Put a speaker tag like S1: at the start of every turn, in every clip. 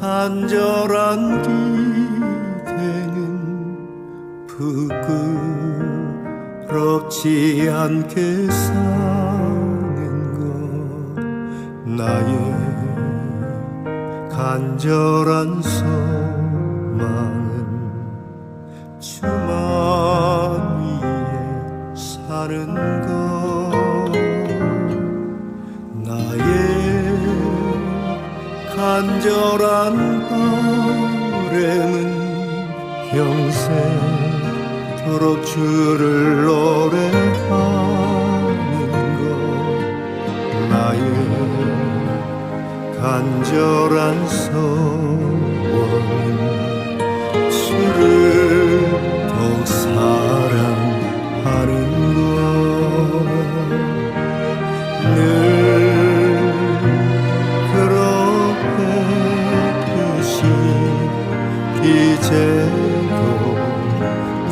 S1: 간절한 기대는 부끄럽지 않게 사는 것. 나의 간절한 소 간절한 바램은 평생토록 주를 노래하는 것. 나의 간절한 소원은 주를 더욱 사랑하는 이제도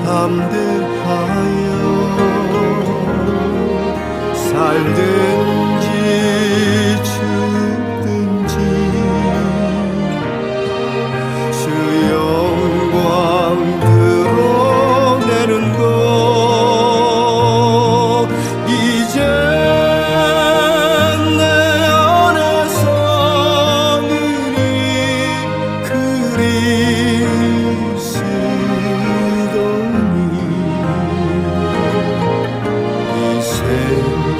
S1: 담대하여 살든 생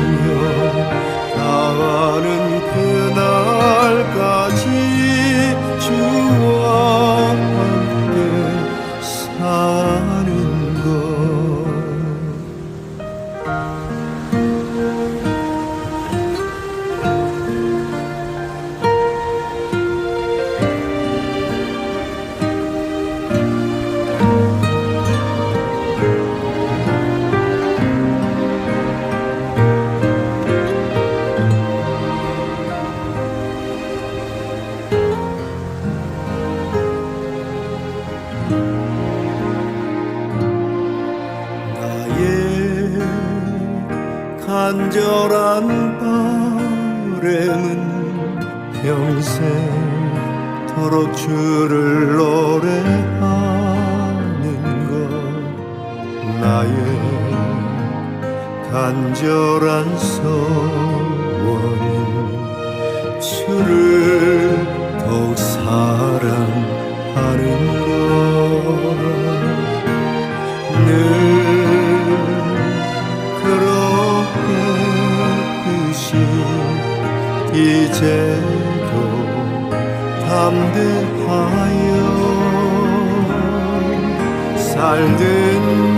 S1: 간절한 바램은 평생토록 주를 노래하는 것. 나의 간절한 소원은 주를 담대하여 살든